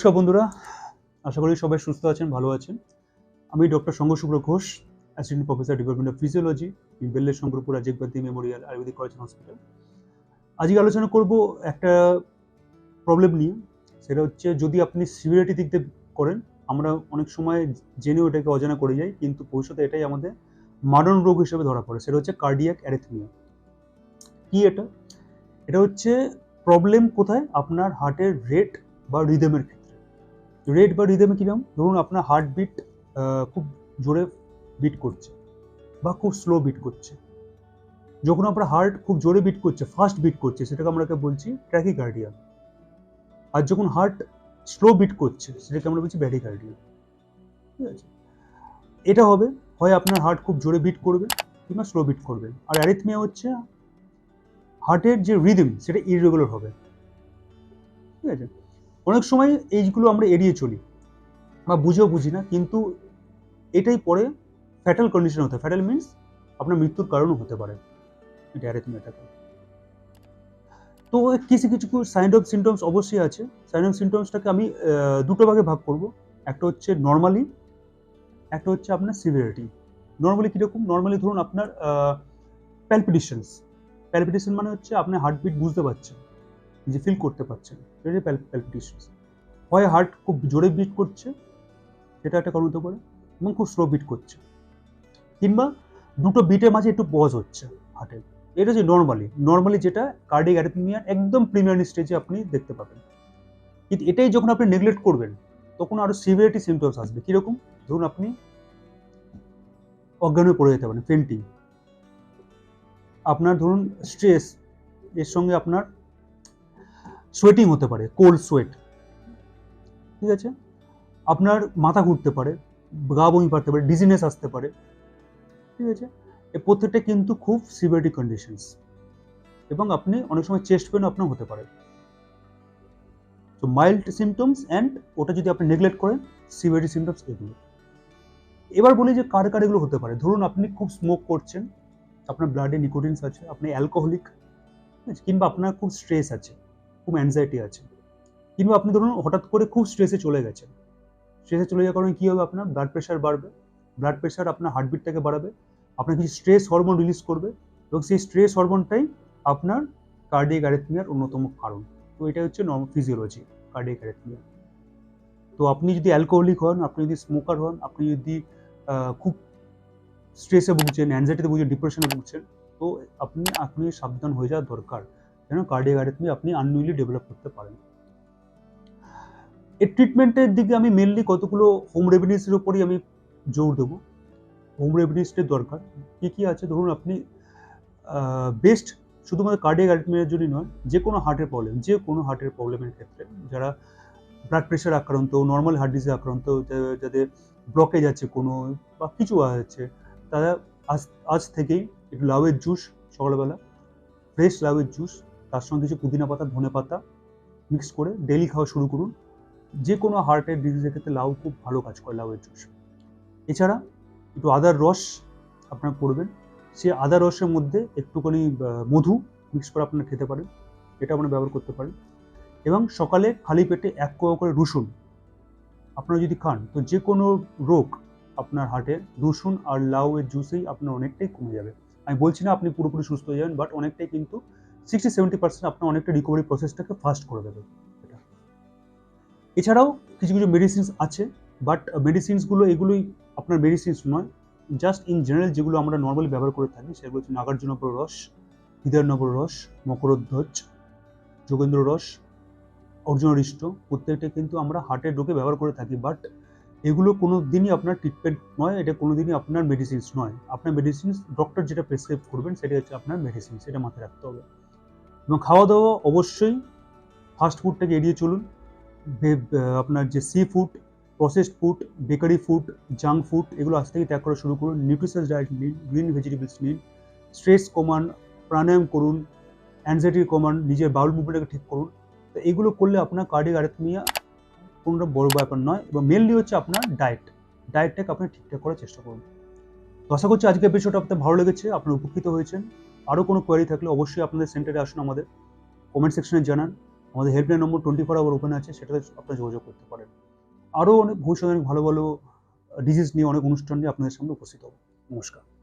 নমস্কার বন্ধুরা। আশা করি সবাই সুস্থ আছেন, ভালো আছেন। আমি doctor Sangshubhra Ghosh assistant professor department of physiology বেল্লের Shankarpur Rajiv Gandhi memorial Ayurvedic college hospital আজকে আলোচনা করব একটা প্রবলেম নিয়ে। সেটা হচ্ছে, যদি আপনি সিভিরিটি দিক দিয়ে করেন, আমরা অনেক সময় জেনেও এটাকে অজানা করে যাই, কিন্তু ভবিষ্যতে এটাই আমাদের মারণ রোগ হিসেবে ধরা পড়ে। সেটা হচ্ছে কার্ডিয়াক অ্যারেথমিয়া কি এটা? এটা হচ্ছে প্রবলেম কোথায়? আপনার হার্টের রেট বা রিদমের ক্ষেত্রে। রেট বা রিদমে কীরকম? ধরুন আপনার হার্ট বিট খুব জোরে বিট করছে বা খুব স্লো বিট করছে। যখন আপনার হার্ট খুব জোরে বিট করছে ফাস্ট বিট করছে, সেটাকে আমরা বলছি ট্র্যাকিকার্ডিয়া আর যখন হার্ট স্লো বিট করছে, সেটাকে আমরা বলছি ব্যাডিকার্ডিয়া ঠিক আছে? এটা হবে, হয় আপনার হার্ট খুব জোরে বিট করবে কিংবা স্লো বিট করবে। আর অ্যারিথমিয়া হচ্ছে হার্টের যে রিদম সেটা ইরেগুলার হবে। ঠিক আছে? অনেক সময় এইগুলো আমরা এড়িয়ে চলি বা বুঝেও বুঝি না, কিন্তু এটাই পরে ফ্যাটাল কন্ডিশন হতে ফ্যাটাল মিনস আপনার মৃত্যুর কারণও হতে পারে। তো কিছু কিছু সাইন অফ সিমটমস অবশ্যই আছে। সাইন অফ সিমটমসটাকে আমি দুটো ভাগে ভাগ করব। একটা হচ্ছে নর্মালি একটা হচ্ছে আপনার সিভিয়ারিটি নর্মালি কীরকম? নর্মালি ধরুন আপনার প্যালপিটেশনস প্যালপিটেশন মানে হচ্ছে আপনি হার্টবিট বুঝতে পারছেন। যে ফিল করতে পারছেন প্যালপিটেশনস হয় হার্ট খুব জোরে বিট করছে, সেটা একটা কারণ হতে পারে, এবং খুব স্লো বিট করছে। কিংবা দুটো বিটের মাঝে একটু পজ হচ্ছে হার্টের এটা হচ্ছে নর্মালি নর্মালি যেটা কার্ডিক অ্যারিথমিয়ার একদম প্রিমিয়ার স্টেজে আপনি দেখতে পাবেন। কিন্তু এটাই যখন আপনি নেগলেক্ট করবেন, তখন আরও সিভিয়ারিটি সিমটমস আসবে। কীরকম? ধরুন আপনি অজ্ঞান হয়ে পড়ে যেতে পারেন ফেন্টিং আপনার ধরুন স্ট্রেস এর সঙ্গে আপনার সোয়েটিং হতে পারে কোল্ড সোয়েট ঠিক আছে? আপনার মাথা ঘুরতে পারে, গা বমি পারতে পারে ডিজিনেস আসতে পারে, ঠিক আছে? এই প্রত্যেকটা কিন্তু খুব সিভিয়ারিটি কন্ডিশনস এবং আপনি অনেক সময় চেস্ট পেন আপনার হতে পারে। তো মাইল্ড সিমটমস অ্যান্ড ওটা যদি আপনি নেগলেক্ট করেন সিভিয়ারিটি সিমটমস এগুলো। এবার বলি যে কার কার এগুলো হতে পারে। ধরুন আপনি খুব স্মোক করছেন, আপনার ব্লাডে নিকোটিনস আছে, আপনি অ্যালকোহলিক কিংবা আপনার খুব স্ট্রেস আছে। খুব অ্যাংজাইটি আছে। কিংবা আপনি ধরুন হঠাৎ করে খুব স্ট্রেসে চলে গেছেন। স্ট্রেসে চলে যাওয়ার কারণে কী হবে আপনার ব্লাড প্রেশার বাড়বে। ব্লাড প্রেশার আপনার হার্টবিটটাকে বাড়াবে। আপনার কিছু স্ট্রেস হরমোন রিলিজ করবে এবং সেই স্ট্রেস হরমোনটাই আপনার কার্ডিয়াক অ্যারিথমিয়ার অন্যতম কারণ। তো এটা হচ্ছে নর্মাল ফিজিওলজি কার্ডিয়াক অ্যারিথমিয়া তো আপনি যদি অ্যালকোহলিক হন, আপনি যদি স্মোকার হন, আপনি যদি খুব স্ট্রেসে ভুগছেন অ্যাংজাইটিতে ভুগছেন ডিপ্রেশনে ভুগছেন, তো আপনি আপনি সাবধান হয়ে যাওয়া দরকার। যেন কার্ডিয়াক অ্যারিথমিয়া আপনি আননিউলি ডেভেলপ করতে পারেন এর ট্রিটমেন্টের দিকে আমি মেনলি কতগুলো হোম রেমেডিসের উপরই আমি জোর দেবো হোম রেমেডিসের দরকার কী কী আছে ধরুন আপনি বেস্ট শুধুমাত্র কার্ডিয়াক অ্যারিথমিয়ার জন্যই নয় যে কোনো হার্টের প্রবলেম যে কোনো হার্টের প্রবলেমের ক্ষেত্রে যারা ব্লাড প্রেশার আক্রান্ত নর্মাল হার্ট ডিজিজ আক্রান্ত যাদের ব্লকেজ আছে কোনো বা কিছু আছে তারা আজ আজ থেকেই একটু লাউয়ের জুস সকালবেলা ফ্রেশ লাউয়ের জুস তার সঙ্গে কিছু পুদিনা পাতা, ধনে পাতা মিক্স করে ডেলি খাওয়া শুরু করুন। যে কোনো হার্টের ডিজিজের ক্ষেত্রে লাউ খুব ভালো কাজ করে, লাউয়ের জুস। এছাড়া একটু আদার রস আপনার করবেন সে আদা রসের মধ্যে একটুখানি মধু মিক্স করে আপনারা খেতে পারেন। এটা আপনারা ব্যবহার করতে পারেন। এবং সকালে খালি পেটে এক কোয়া করে রসুন আপনারা যদি খান, তো যে কোনো রোগ আপনার হার্টে রসুন আর লাউয়ের জুসেই আপনার অনেকটাই কমে যাবে। আমি বলছি না আপনি পুরোপুরি সুস্থ হয়ে যাবেন বাট অনেকটাই কিন্তু সিক্সটি সেভেন্টি পার্সেন্ট আপনার অনেকটা রিকভারি প্রসেসটাকে ফাস্ট করে দেবে এটা। এছাড়াও কিছু কিছু মেডিসিনস আছে বাট মেডিসিনসগুলো এগুলোই আপনার মেডিসিনস নয় জাস্ট ইন জেনারেল যেগুলো আমরা নর্মালি ব্যবহার করে থাকি, সেগুলো হচ্ছে নাগার্জুনপুর রস, হৃদয়নগর রস মকরধ্বজ যোগেন্দ্র রস, অর্জুনরিষ্ট, প্রত্যেকটা কিন্তু আমরা হার্টের রোগে ব্যবহার করে থাকি বাট এগুলো কোনো দিনই আপনার ট্রিটমেন্ট নয়, এটা কোনো দিনই আপনার মেডিসিনস নয়। আপনার মেডিসিনস ডক্টর যেটা প্রেসক্রাইব করবেন সেটা হচ্ছে আপনার মেডিসিন সেটা মাথায় রাখতে হবে। এবং খাওয়া দাওয়া অবশ্যই ফাস্ট ফুডটাকে এড়িয়ে চলুন। আপনার যে seafood processed food bakery food junk food এগুলো আজ থেকে ত্যাগ করা শুরু করুন। নিউট্রিশাস ডায়েট নিন গ্রিন ভেজিটেবলস নিন স্ট্রেস কমান, প্রাণায়াম করুন অ্যাংজাইটি কমান, নিজের বাউল মুভমেন্টটাকে ঠিক করুন। তো এগুলো করলে আপনার কার্ডিক অ্যারিথমিয়া কোনোটা বড় ব্যাপার নয় এবং মেনলি হচ্ছে আপনার ডায়েট ডায়েটটাকে আপনি ঠিকঠাক করার চেষ্টা করুন। তো আশা করছি আজকের এপিসোড আপনাদের ভালো লেগেছে, আপনারা উপকৃত হয়েছেন। আরও কোনো কোয়ারি থাকলে অবশ্যই আপনাদের সেন্টারে আসুন আমাদের। কমেন্ট সেকশনে জানান। আমাদের helpline number twenty four hour open আছে, সেটাতে আপনারা যোগাযোগ করতে পারেন। আরও অনেক ভবিষ্যতে অনেক ভালো ভালো ডিজিজ নিয়ে অনেক অনুষ্ঠান নিয়ে আপনাদের সামনে উপস্থিত হব। নমস্কার।